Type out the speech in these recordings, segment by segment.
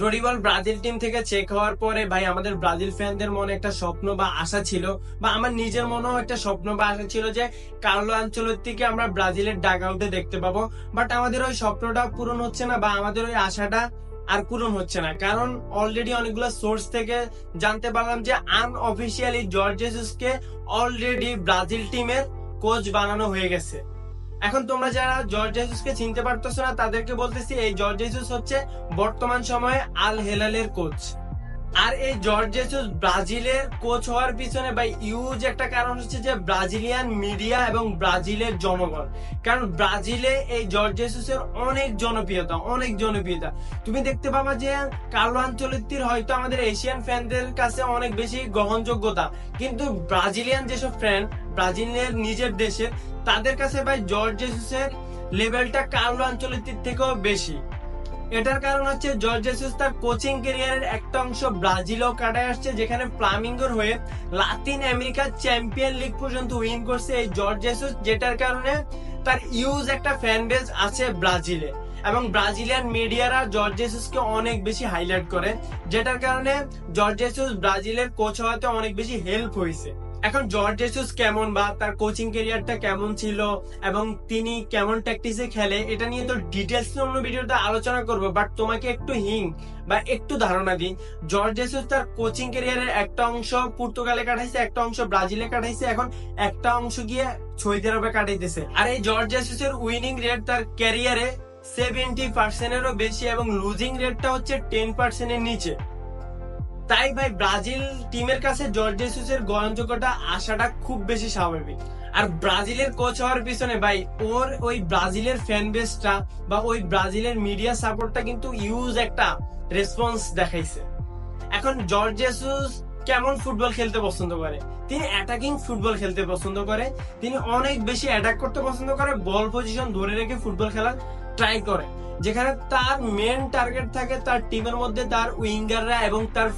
ডোরিবল Brazil team থেকে check হওয়ার পরে ভাই, আমাদের ব্রাজিল ফ্যানদের মনে একটা স্বপ্ন বা আশা ছিল, বা আমার নিজের মনেও একটা স্বপ্ন বা আশা ছিল যে কার্লো আঞ্চলতিকে আমরা ব্রাজিলের ডাক দেখতে পাবো। বাট আমাদের ওই স্বপ্নটা পূরণ হচ্ছে না বা আমাদের ওই আশাটা আর পূরণ হচ্ছে না। কারণ অলরেডি অনেকগুলো সোর্স থেকে জানতে পারলাম যে আনঅফিসিয়ালি জর্জ জেসুসকে অলরেডি ব্রাজিল টিমের কোচ বানানো হয়ে গেছে। এখন তোমরা যারা জর্জ জেসুসকে চিনতে পারতেছো না, তাদেরকে বলতেছি, এই জর্জ জেসুস হচ্ছে বর্তমান সময়ে আল হেলালের কোচ। আর এই জর্জ জেসুস ব্রাজিলের কোচ হওয়ার পিছনে বা ইউজ একটা কারণ হচ্ছে যে ব্রাজিলিয়ান মিডিয়া এবং ব্রাজিলের জনগণ। কারণ ব্রাজিলে এই জর্জ জেসুসের অনেক জনপ্রিয়তা অনেক জনপ্রিয়তা। তুমি দেখতে পাবা যে কার্লো আঞ্চলিকটির হয়তো আমাদের এশিয়ান ফ্যানদের কাছে অনেক বেশি গ্রহণযোগ্যতা, কিন্তু ব্রাজিলিয়ান যেসব ফ্যান ব্রাজিলের নিজের দেশে, তাদের কাছে ভাই জর্জ জেসুসের লেভেলটা কার্লো আঞ্চলিকটির থেকেও বেশি? এটার কারণ হচ্ছে জর্জ জেসুস তার কোচিং ক্যারিয়ারের একটা অংশ ব্রাজিলও কাটায় আসছে, যেখানে ফ্লামিঙ্গোর হয়ে লাতিন আমেরিকার চ্যাম্পিয়ন লিগ পর্যন্ত উইন করছে এই জর্জ জেসুস যেটার কারণে তার ইউজ একটা ফ্যান বেজ আছে ব্রাজিলে। এবং ব্রাজিলিয়ান মিডিয়ারা জর্জ জেসুসকে অনেক বেশি হাইলাইট করে, যেটার কারণে জর্জ জেসুস ব্রাজিলের কোচ হওয়াতে অনেক বেশি হেল্প হয়েছে। এখন জর্জ জেসুস কেমন বা তার কোচিং ক্যারিয়ারটা কেমন ছিল এবং তিনি কেমন ট্যাকটিসে খেলে, এটা নিয়ে তো ডিটেলস অন্য ভিডিওতে আলোচনা করব বাট তোমাকে একটু হিং বা একটু ধারণা দিই। জর্জ জেসুস তার কোচিং ক্যারিয়ারের একটা অংশ পর্তুগালে কাটাইছে, একটা অংশ ব্রাজিলে কাটাইছে, এখন একটা অংশ গিয়ে সৌদি আরবে কাটাইতেছে। আর এই জর্জ জেসুসের উইনিং রেট তার ক্যারিয়ারে সেভেন্টি পার্সেন্টেরও বেশি এবং লুজিং রেটটা হচ্ছে টেন পার্সেন্টের নিচে। তাই ভাই, ব্রাজিল টিমের কাছে জর্জ জেসুসের গ্রহণযোগ্যতা আসাটা খুব বেশি স্বাভাবিক। আর ব্রাজিলের কোচ হওয়ার পিছনে ভাই, ওর ওই ব্রাজিলের ফ্যান বেসটা বা ওই ব্রাজিলের মিডিয়া সাপোর্টটা কিন্তু ইউজ একটা রেসপন্স দেখাইছে। এখন জর্জ জেসুস কেমন ফুটবল খেলতে পছন্দ করে? তিনি অ্যাটাকিং ফুটবল খেলতে পছন্দ করে, তিনি অনেক বেশি অ্যাটাক করতে পছন্দ করে বল পজিশন ধরে রেখে ফুটবল খেলার ট্রাই করে। যেখানে তার মেন টার্গেট থাকে তার টিমের মধ্যে তার উইঙ্গাররা এবং তার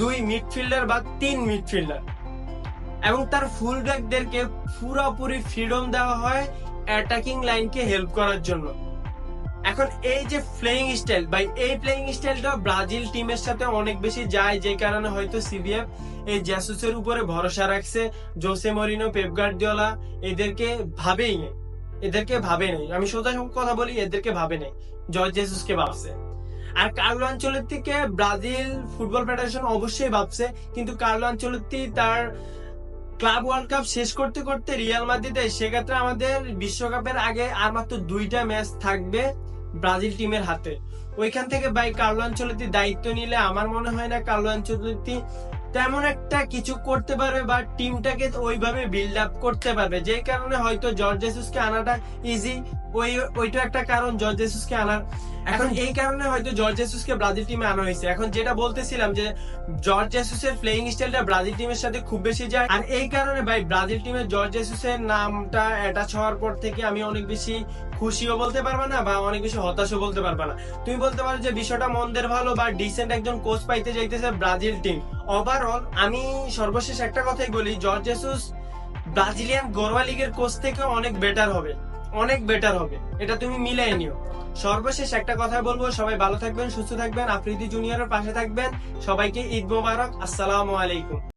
দুই মিডফিল্ডার বা তিন মিডফিল্ডার এবং তার ফুল ব্যাকদেরকে পুরোপুরি ফ্রিডম দেওয়া হয় অ্যাটাকিং লাইনকে হেল্প করার জন্য। এখন এই যে প্লেইং স্টাইল ভাই, এই প্লেইং স্টাইলটা ব্রাজিল টিমের সাথে অনেক বেশি যায়, যে কারণে হয়তো সিবিএফ এই জ্যাসুসের উপরে ভরসা রাখছে, জোসে মরিনো, পেপ গার্দিওলা, এদেরকে ভাবেই নেই। এদেরকে ভাবে নেই। আমি সোজা কথা বলি, এদেরকে ভাবে নেই। জর্জ জেসুসকে ভাবছে। আর কার্লো আঞ্চলিক ব্রাজিল ফুটবল ফেডারেশন অবশ্যই ভাবছে, কিন্তু কার্লো আঞ্চলিক তার ক্লাব ওয়ার্ল্ড কাপ শেষ করতে করতে রিয়াল মাদ্রিদে, সেক্ষেত্রে আমাদের বিশ্বকাপের আগে আর মাত্র দুইটা ম্যাচ থাকবে ব্রাজিল টিমের হাতে। ওইখান থেকে ভাই কার্লো আঞ্চলিক দায়িত্ব নিলে আমার মনে হয় না কার্লো আঞ্চলিক তেমন একটা কিছু করতে পারবে বা টিমটাকে ওইভাবে বিল্ড আপ করতে পারবে। যে কারণে হয়তো জর্জেসুসকে আনাটা ইজি ওই ওইটা একটা কারণ জর্জ জেসুসকে আনার এখন এই কারণে হয়তো জর্জ জেসুসকে ব্রাজিল টিমে আনা হয়েছে। এখন যেটা বলতেছিলাম যে জর্জ জেসুসের প্লেইং স্টাইলটা ব্রাজিল টিমের সাথে খুব বেশি যায়। আর এই কারণে ভাই ব্রাজিল টিমের জর্জ জেসুসের নামটা অ্যাটাচ হওয়ার পর থেকে আমি অনেক বেশি খুশিও বলতে পারবা না বা অনেক বেশি হতাশও বলতে পারবা না। তুমি বলতে পারো যে বিষয়টা মন্দের ভালো বা ডিসেন্ট একজন কোচ পাইতে যাইতেছে ব্রাজিল টিম ওভারঅল আমি সর্বশেষ একটা কথাই বলি জর্জ জেসুস ব্রাজিলিয়ান গোরওয়া লিগের কোচ থেকে অনেক বেটার হবে। অনেক বেটার হবে। এটা তুমি মিলাই নিও। সর্বশেষ একটা কথাই বলব, সবাই ভালো থাকবেন, সুস্থ থাকবেন, আফ্রিদি জুনিয়রের পাশে থাকবেন। সবাইকে ঈদ মোবারক, আসসালামু আলাইকুম।